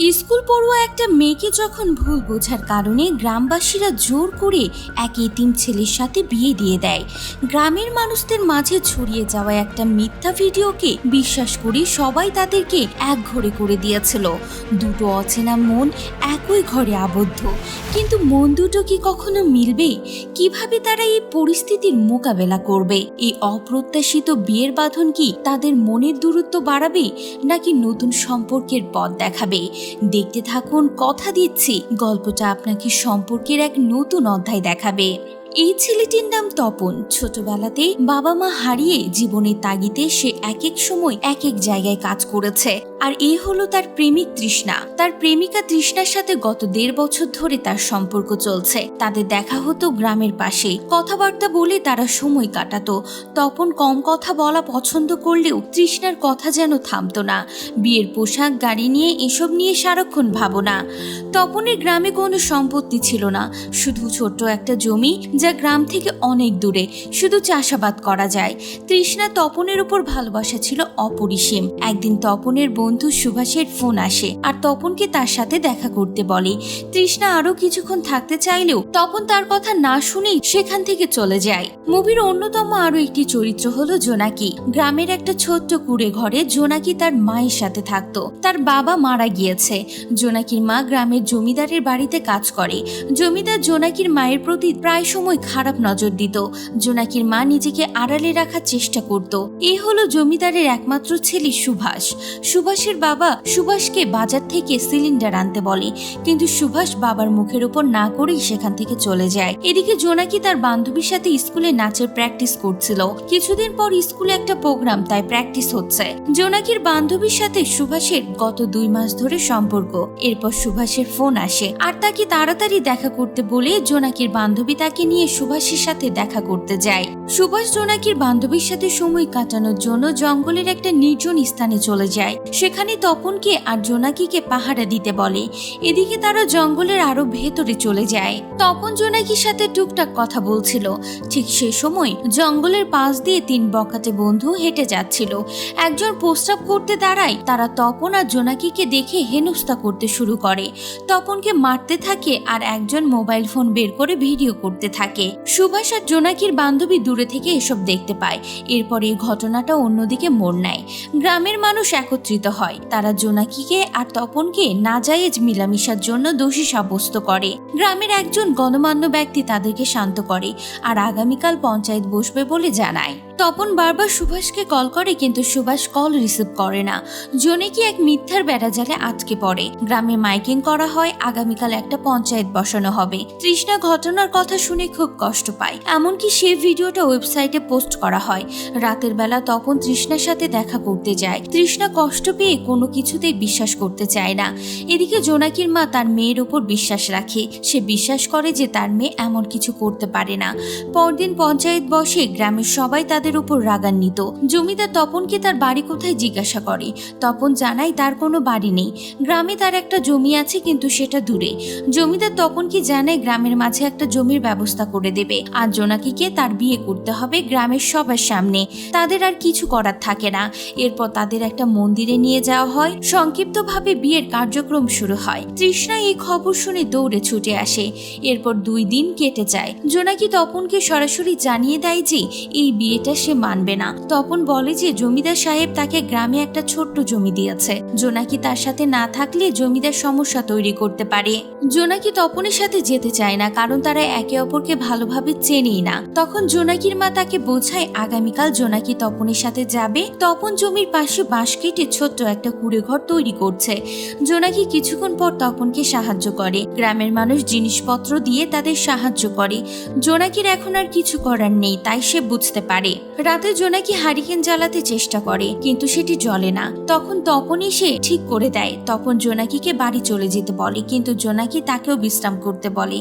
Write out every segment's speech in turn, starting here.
School পড়ুয়া একটা মেয়েকে যখন ভুল বোঝার কারণে গ্রামবাসীরা জোর করে এক এতিম ছেলের সাথে বিয়ে দিয়ে দেয়। গ্রামের মানুষদের মাঝে ছড়িয়ে যাওয়া একটা মিথ্যা ভিডিওকে বিশ্বাস করে সবাই তাদেরকে এক ঘরে করে দিয়েছিল। দুটো অচেনা মন একই ঘরে আবদ্ধ। কিন্তু মন দুটো কি কখনো মিলবে? কীভাবে তারা এই পরিস্থিতির মোকাবেলা করবে? এই অপ্রত্যাশিত বিয়ের বাঁধন কি তাদের মনের দূরত্ব বাড়াবে নাকি নতুন সম্পর্কের পথ দেখাবে? দেখতে থাকুন কথা দিচ্ছি। গল্পটা আপনাকে সম্পর্কের এক নতুন অধ্যায় দেখাবে। এই ছেলেটির নাম তপন। ছোটবেলাতে বাবা মা হারিয়ে জীবনের তাগিদে সে এক এক সময় এক এক জায়গায় কাজ করেছে। আর এ হলো তার প্রেমিক তৃষ্ণা। তার প্রেমিকা তৃষ্ণার সাথে গত দেড় বছর ধরে তার সম্পর্ক চলছে। তাদের দেখা হতো গ্রামের পাশে কথাবার্তা বলে তারা সময় কাটাতো। তপন কম কথা বলা পছন্দ করলেও তৃষ্ণার কথা যেন থামতো না। বিয়ের পোশাক, গাড়ি নিয়ে এসব নিয়ে সারাক্ষণ ভাবনা। তপনের গ্রামে কোনো সম্পত্তি ছিল না। শুধু ছোট্ট একটা জমি যা গ্রাম থেকে অনেক দূরে, শুধু চাষাবাদ করা যায়। তৃষ্ণা তপনের উপর ভালোবাসা ছিল অপরিসীম। একদিন তপনের বন্ধু সুভাষের ফোন আসে, আর তপনকে তার সাথে দেখা করতে বলে। তৃষ্ণা আরও কিছুক্ষণ থাকতে চাইলেও তপন তার কথা না শুনেই সেখান থেকে চলে যায়। মুভির অন্যতম আরও একটি চরিত্র হলো জোনাকি। গ্রামের একটা ছোট্ট কুড়ে ঘরে জোনাকি তার মায়ের সাথে থাকতো। তার বাবা মারা গিয়েছে। জোনাকির মা গ্রামের জমিদারের বাড়িতে কাজ করে। জমিদার জোনাকির মায়ের প্রতি প্রায় সময় খারাপ নজর দিত। জোনাকির মা নিজেকে আড়ালে রাখার চেষ্টা করত। এ হলো জমিদারের একমাত্র ছেলে সুভাষ। সুভাষের বাবা সুভাষকে বাজার থেকে সিলিন্ডার আনতে বলে। কিন্তু সুভাষ বাবার মুখের উপর না করেই সেখান থেকে চলে যায়। এদিকে জোনাকি তার বান্ধবীর সাথে স্কুলে নাচের প্র্যাকটিস করছিল। কিছুদিন পর স্কুলে একটা প্রোগ্রাম তাই প্র্যাকটিস হচ্ছে। জোনাকির বান্ধবীর সাথে সুভাষের গত দুই মাস ধরে সম্পর্ক। এরপর সুভাষের ফোন আসে। আর তাকে তাড়াতাড়ি দেখা করতে বলে জোনাকির বান্ধবী তাকে নিয়ে সুভাষের সাথে দেখা করতে যায়। সুভাষ জোনাকির বান্ধবীর সাথে সময় কাটানোর জন্য জঙ্গলের একটা নির্জন স্থানে চলে যায়। সেখানে তপনকে আর জোনাকিকে পাহারা দিতে বলে। এদিকে তারা জঙ্গলের আরও ভেতরে চলে যায়। তপন জোনাকির সাথে টুকটাক কথা বলছিল। ঠিক সে সময় জঙ্গলের পাশ দিয়ে তিন বকাতে বন্ধু হেঁটে যাচ্ছিল। একজন প্রস্রাব করতে দাঁড়ায়, তারা তপন আর জোনাকিকে দেখে হেনস্থা করতে শুরু করে। তপনকে মারতে থাকে আর একজন মোবাইল ফোন বের করে ভিডিও করতে থাকে। সুভাষ আর জোনাকির বান্ধবী দূরে থেকে এসব দেখতে পায়। এরপর এই ঘটনাটা অন্যদিকে মোড় নেয়। গ্রামের মানুষ একত্রিত হয়। তারা জোনাকিকে আর তপনকে নাজায়েজ মিলামিশার জন্য দোষী সাব্যস্ত করে। গ্রামের একজন গণমান্য ব্যক্তি তাদেরকে শান্ত করে আর আগামীকাল পঞ্চায়েত বসবে বলে জানায়। তপন বারবার সুভাষকে কল করে, কিন্তু সুভাষ কল রিসিভ করে না। জোনাকি এক মিথ্যার বেড়াজালে আটকে পড়ে। গ্রামে মাইকিং করা হয়, আগামীকাল একটা পঞ্চায়েত বসানো হবে। তৃষ্ণা ঘটনার কথা শুনে খুব কষ্ট পায়। এমনকি সে ভিডিওটা ওয়েবসাইটে পোস্ট করা হয়। রাতের বেলা তপন তৃষ্ণার সাথে দেখা করতে যায়। তৃষ্ণা কষ্ট পেয়ে কোনো কিছুতেই বিশ্বাস করতে চায় না। এদিকে জোনাকির মা তার মেয়ের ওপর বিশ্বাস রাখে। সে বিশ্বাস করে যে তার মেয়ে এমন কিছু করতে পারে না। পরদিন পঞ্চায়েত বসে, গ্রামের সবাই তাদের উপর রাগান্বিত। জমিদার তপনকে তার বাড়ি কোথায় জিজ্ঞাসা করে। তপন জানায়, তার কোনো বাড়ি নেই। গ্রামে তার একটা জমি আছে, কিন্তু সেটা দূরে। জমিদার তপনকে জানায়, গ্রামের মাঝে একটা জমির ব্যবস্থা করে দেবে। আর জোনাকিকে তার বিয়ে করতে হবে গ্রামের সবার সামনে। তাদের আর কিছু করার থাকে না। এরপর তাদের একটা মন্দিরে নিয়ে যাওয়া হয়। সংক্ষিপ্তভাবে বিয়ের কার্যক্রম শুরু হয়। তৃষ্ণা এই খবর শুনে দৌড়ে ছুটে আসে। এরপর দুই দিন কেটে যায়। জোনাকি তপনকে সরাসরি জানিয়ে দেয় যে, এই বিয়েটা সে মানবে না। তপন বলে যে জমিদার সাহেব তাকে গ্রামে একটা ছোট্ট জমি দিয়েছে। জোনাকি তার সাথে না থাকলে জমিদার সমস্যা তৈরি করতে পারে। জোনাকি তপনের সাথে যেতে চায় না, কারণ তারা একে অপরকে ভালোভাবে চেনেই না। তখন জোনাকির মা তাকে বোঝায়, আগামীকাল জোনাকি তপনের সাথে যাবে। তপন জমির পাশে বাঁশ কেটে ছোট্ট একটা কুড়ে ঘর তৈরি করছে। জোনাকি কিছুক্ষণ পর তপনকে সাহায্য করে। গ্রামের মানুষ জিনিসপত্র দিয়ে তাদের সাহায্য করে। জোনাকির এখন আর কিছু করার নেই, তাই সে বুঝতে পারে। রাতে জোনাকি হারিকেন জ্বালাতে চেষ্টা করে, কিন্তু সেটি জ্বলে না। তখন তপনই সে ঠিক করে দেয়, তপন জোনাকিকে বাড়ি চলে যেতে বলে, কিন্তু জোনাকি তাকেও বিশ্রাম করতে বলে।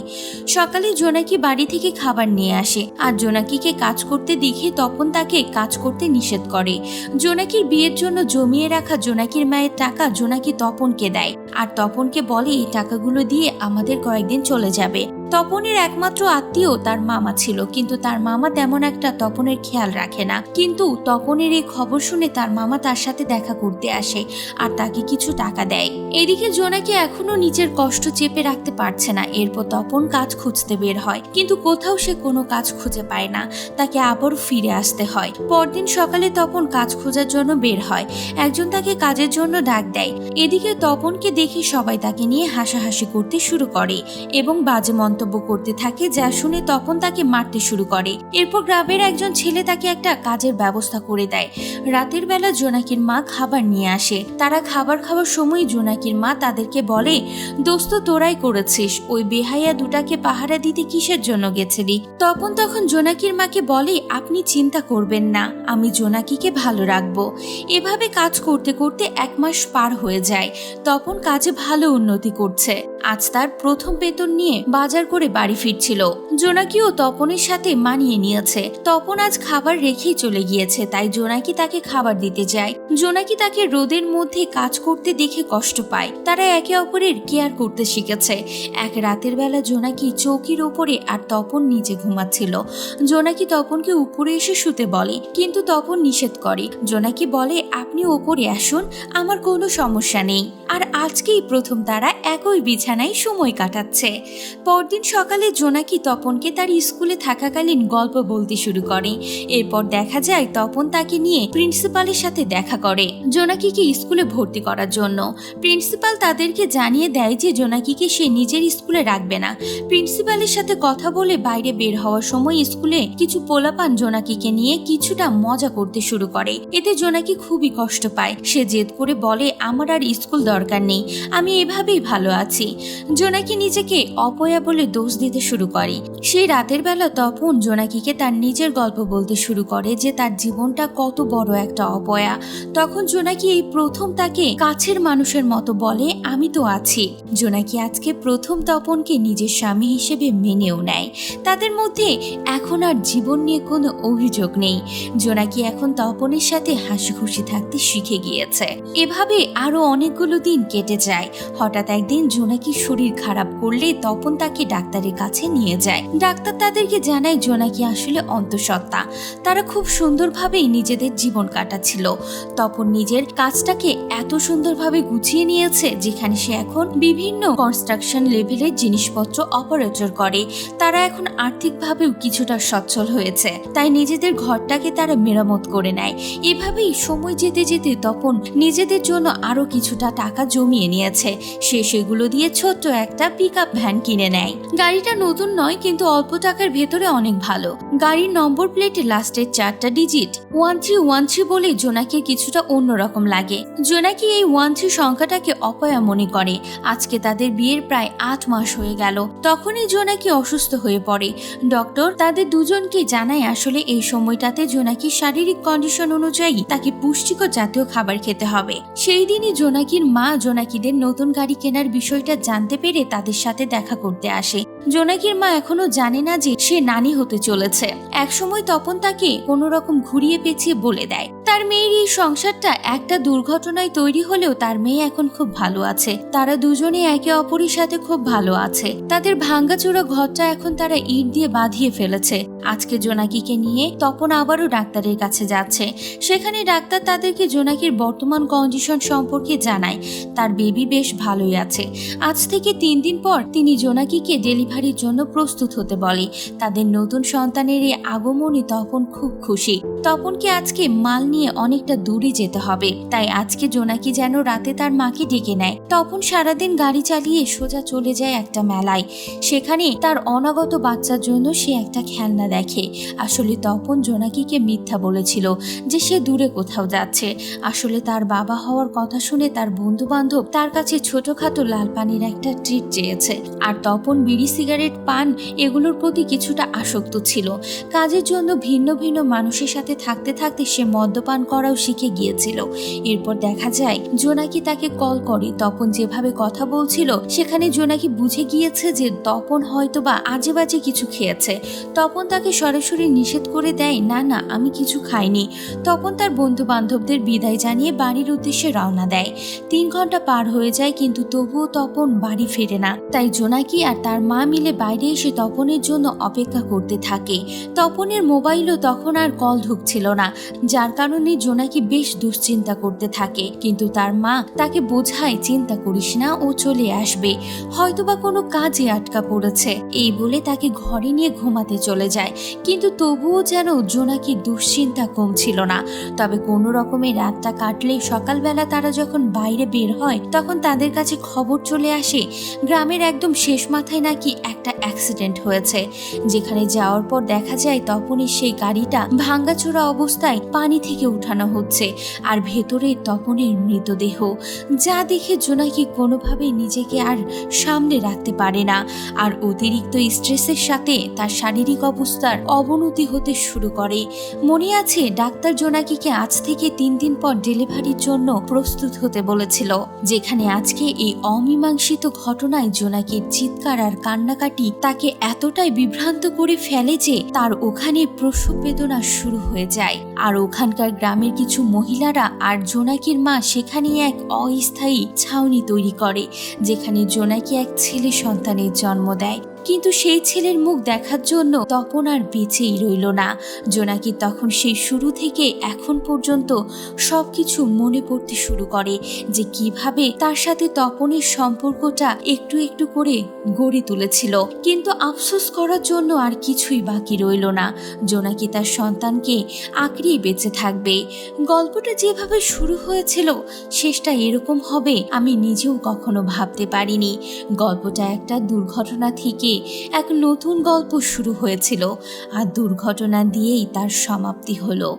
সকালে জোনাকি বাড়ি থেকে খাবার নিয়ে আসে, আর জোনাকিকে কাজ করতে দেখে তপন তাকে কাজ করতে নিষেধ করে। জোনাকির বিয়ের জন্য জমিয়ে রাখা জোনাকির মায়ের টাকা জোনাকি তপনকে দেয়, আর তপনকে বলে, এই টাকাগুলো দিয়ে আমাদের কয়েকদিন চলে যাবে। তপনের একমাত্র আত্মীয় তার মামা ছিল, কিন্তু তার মামা তেমন একটা তপনের খেয়াল রাখে না। কিন্তু তপনের এই খবর শুনে তার মামা তার সাথে দেখা করতে আসে আর তাকে কিছু টাকা দেয়। এদিকে জোনাকি এখনও নিজের কষ্ট চেপে রাখতে পারছে না। এরপর তপন কাজ খুঁজতে বের হয়, কিন্তু কোথাও সে কোনো কাজ খুঁজে পায় না। তাকে আবার ফিরে আসতে হয়। পরদিন সকালে তপন কাজ খোঁজার জন্য বের হয়। একজন তাকে কাজের জন্য ডাক দেয়। এদিকে তপনকে দেখে সবাই তাকে নিয়ে হাসাহাসি করতে শুরু করে এবং বাজে মন্তব্য করতে থাকে যা শুনে তপন তাকে মারতে শুরু করে। এরপর গ্রামের একজন ছেলে তাকে একটা কাজের ব্যবস্থা করে দেয়। রাতের বেলা জোনাকির মা খাবার নিয়ে আসে। তারা খাবার খাওয়ার সময় জোনাকির মা তাদেরকে বলে, দোস্ত, তোরাই করেছিস। ওই বেহাইয়া দুটাকে পাহারা দিতে কিসের জন্য গেছিলি? তপন তখন জোনাকির মাকে বলে, আপনি চিন্তা করবেন না, আমি জোনাকিকে ভালো রাখব। এভাবে কাজ করতে করতে এক মাস পার হয়ে যায়। তপন কাজে ভালো উন্নতি করছে। আজ তার প্রথম বেতন নিয়ে বাজার করে বাড়ি ফিরছিল। জোনাকিও তপনের সাথে মানিয়ে নিয়েছে। তপন আজ খাবার রেখেই চলে গিয়েছে, তাই জোনাকি তাকে খাবার দিতে যায়। জোনাকি তাকে রোদের মধ্যে কাজ করতে দেখে কষ্ট পায়। তারা একে অপরের কেয়ার করতে শিখেছে। এক রাতের বেলা জোনাকি চৌকির ওপরে আর তপন নিচে ঘুমাচ্ছিল। জোনাকি তপনকে উপরে এসে শুতে বলে, কিন্তু তপন নিষেধ করে। জোনাকি বলে, আপনি ওপরে আসুন, আমার কোনো সমস্যা নেই। আর আজকেই প্রথম তারা একই বিছানায় সময় কাটাচ্ছে। পরদিন সকালে জোনাকি তপনকে তার স্কুলে থাকাকালীন গল্প বলতে শুরু করে। এরপর দেখা যায় তপন তাকে নিয়ে প্রিন্সিপালের সাথে দেখা করে জোনাকিকে স্কুলে ভর্তি করার জন্য। প্রিন্সিপাল তাদেরকে জানিয়ে দেয় যে জোনাকিকে সে নিজের স্কুলে রাখবে না। প্রিন্সিপালের সাথে কথা বলে বাইরে বের হওয়ার সময় স্কুলে কিছু পোলাপান জোনাকিকে নিয়ে কিছুটা মজা করতে শুরু করে। এতে জোনাকি খুবই কষ্ট পায়। সে জেদ করে বলে, আমার আর স্কুল দরকার নেই। আমি এভাবেই ভালো আছি। জোনাকি নিজেকে অপয়া বলে দোষ দিতে শুরু করে। সেই রাতের বেলা তপন জোনাকিকে তার নিজের গল্প বলতে শুরু করে যে তার জীবনটা কত বড় একটা অপয়া। তখন জোনাকি এই প্রথম তাকে কাছের মানুষের মতো বলে, আমি তো আছি। জোনাকি আজকে প্রথম তপনকে নিজের স্বামী হিসেবে মেনেও নেয়। তাদের মধ্যে এখন আর জীবন নিয়ে কোনো অভিযোগ নেই। জোনাকি এখন তপনের সাথে হাসি খুশি থাকতে শিখে গিয়েছে। এভাবে আরও অনেকগুলো দিন কেটে যায়। হঠাৎ একদিন জোনাকি শরীর খারাপ করলে তপন তাকে ডাক্তারের কাছে নিয়ে যায়। ডাক্তার তাদেরকে জানায় জোনাকি আসলে অন্তঃসত্ত্বা। তারা খুব সুন্দরভাবেই নিজেদের জীবন কাটাচ্ছিল। তপন নিজের কাজটাকে এত সুন্দরভাবে গুছিয়ে নিয়েছে যেখানে সে এখন বিভিন্ন কনস্ট্রাকশন লেভেলের জিনিসপত্র অপারেটর করে। তারা এখন আর্থিকভাবেও কিছুটা সচ্ছল হয়েছে। তাই নিজেদের ঘরটাকে তারা মেরামত করে নেয়। এভাবেই সময় যেতে যেতে তপন নিজেদের জন্য আরও কিছুটা টাকা জমিয়ে নিয়েছে। সে সেগুলো দিয়ে ছোট্ট একটা পিক ভ্যান কিনে নেয়। গাড়িটা নতুন নয় কিন্তু অল্প টাকার ভেতরে অনেক ভালো। গাড়ির নম্বর প্লেটে লাস্টের চারটা digit one three one three বলে জোনাকে কিছুটা অন্যরকম লাগে। জোনাকি এই ওয়ান থ্রি সংখ্যাটাকে অপয়া মনে করে। আজকে তাদের বিয়ের প্রায় আট মাস হয়ে গেল। তখনই জোনাকি অসুস্থ হয়ে পড়ে। ডক্টর তাদের দুজনকে জানায় আসলে এই সময়টাতে জোনাকির শারীরিক কন্ডিশন অনুযায়ী তাকে পুষ্টিকর জাতীয় খাবার খেতে হবে। সেই দিনই জোনাকির মা জোনাকিদের নতুন গাড়ি কেনার বিষয়টা জানতে পেরে তাদের সাথে দেখা করতে আসে। জোনাকির মা এখনও জানে না যে সে নানি হতে চলেছে। একসময় তপন তাকে কোনো রকম ঘুরিয়ে পেঁচিয়ে বলে দেয়। তার মেয়ের এই সংসারটা একটা দুর্ঘটনায় তৈরি হলেও তার মেয়ে এখন খুব ভালো আছে। তারা দুজনে একে অপরের সাথে খুব ভালো আছে। তাদের ভাঙ্গাচোরা ঘরটা এখন তারা ইট দিয়ে বাঁধিয়ে ফেলেছে। আজকে জোনাকিকে নিয়ে তপন আবারও ডাক্তারের কাছে যাচ্ছে। সেখানে ডাক্তার তাদেরকে জোনাকির বর্তমান কন্ডিশন সম্পর্কে জানায়। তার বেবি বেশ ভালোই আছে। আজ থেকে তিন দিন পর তিনি জোনাকিকে ডেলিভারির জন্য প্রস্তুত হতে বলে। তাদের নতুন সন্তানের এই আগমনে তপন খুব খুশি। তপনকে আজকে মাল নিয়ে অনেকটা দূরে যেতে হবে। তাই আজকে জোনাকি যেন রাতে তার মাকে ডেকে নেয়। তপন সারাদিন গাড়ি চালিয়ে সোজা চলে যায় একটা মেলায়। সেখানে তার অনাগত বাচ্চার জন্য সে একটা খেলনা দেখে। আসলে তপন জোনাকিকে মিথ্যা বলেছিল যে সে দূরে কোথাও যাচ্ছে। আসলে তার বাবা হওয়ার কথা শুনে তার বন্ধু বান্ধব তার কাছে ছোটখাটো লাল পানির একটা ট্রিট চেয়েছে। আর তপন বিড়ি, সিগারেট, পান এগুলোর প্রতি কিছুটা আসক্ত ছিল। কাজের জন্য ভিন্ন ভিন্ন মানুষের সাথে থাকতে থাকতে সে মদ্য মদ্যপান করাও শিখে গিয়েছিল। এরপর দেখা যায়, জোনাকি তাকে কল করে, তপন যেভাবে কথা বলছিল, সেখানে জোনাকি বুঝে গিয়েছে যে তপন হয়তো বা আজে বাজে কিছু খেয়েছে। তপন তাকে সরাসরি নিষেধ করে দেয়, না না, আমি কিছু খাইনি। তপন তার বন্ধু বান্ধবদের বিদায় জানিয়ে বাড়ির উদ্দেশ্যে রওনা দেয়। তিন ঘণ্টা পার হয়ে যায়, কিন্তু তবুও তপন বাড়ি ফেরে না। তাই জোনাকি আর তার মা মিলে বাইরে এসে তপনের জন্য অপেক্ষা করতে থাকে। তপনের মোবাইলও তখন আর কল ঢুকছিল না, যার কারণে জোনাকি বেশ দুশ্চিন্তা করতে থাকে। কিন্তু তার মা তাকে বোঝায়, চিন্তা করিস না, ও চলে আসবে। হয়তোবা কোনো কাজে আটকা পড়েছে। এই বলে তাকে ঘরে নিয়ে ঘুমাতে চলে যায়। কিন্তু তবুও যেন জোনাকির দুশ্চিন্তা কমছিল না। তবে কোনো রকমে রাতটা কাটলেই সকালবেলা তারা যখন বাইরে বের হয়, তখন তাদের কাছে খবর চলে আসে, গ্রামের একদম শেষ মাথায় নাকি একটা অ্যাক্সিডেন্ট হয়েছে। যেখানে যাওয়ার পর দেখা যায় তপনের সেই গাড়িটা ভাঙ্গাচোরা অবস্থায় পানি থেকে উঠানো হচ্ছে আর ভেতরে তপনের মৃতদেহ, যা দেখে জোনাকি কোনোভাবে নিজেকে আর সামনে রাখতে পারে না। আর অতিরিক্ত স্ট্রেসের সাথে তার শারীরিক অবস্থার অবনতি হতে শুরু করে। মনে আছে, ডাক্তার জোনাকিকে আজ থেকে তিন দিন পর ডেলিভারির জন্য প্রস্তুত হতে বলেছিল, যেখানে আজকে এই অমীমাংসিত ঘটনায় জোনাকির চিৎকার আর কান্নাকাটি তাকে এতটাই বিভ্রান্ত করে ফেলে যে তার ওখানে প্রসব বেদনা শুরু হয়ে যায়। আর ওখানকার গ্রামের কিছু মহিলারা আর জোনাকির মা সেখানে এক অস্থায়ী ছাউনি তৈরি করে, যেখানে জোনাকি এক ছেলে সন্তানের জন্ম দেয়। কিন্তু সেই ছেলের মুখ দেখার জন্য তপন আর বেঁচেই রইল না। জোনাকি তখন সেই শুরু থেকে এখন পর্যন্ত সব কিছু মনে পড়তে শুরু করে যে কীভাবে তার সাথে তপনের সম্পর্কটা একটু একটু করে গড়ে তুলেছিল। কিন্তু আফসোস করার জন্য আর কিছুই বাকি রইল না। জোনাকি তার সন্তানকে আঁকড়িয়ে বেঁচে থাকবে। গল্পটা যেভাবে শুরু হয়েছিল, শেষটা এরকম হবে আমি নিজেও কখনো ভাবতে পারিনি। গল্পটা একটা দুর্ঘটনা থেকে এক নতুন গল্প শুরু হয়েছিল আর দুর্ঘটনা দিয়েই তার সমাপ্তি হলো।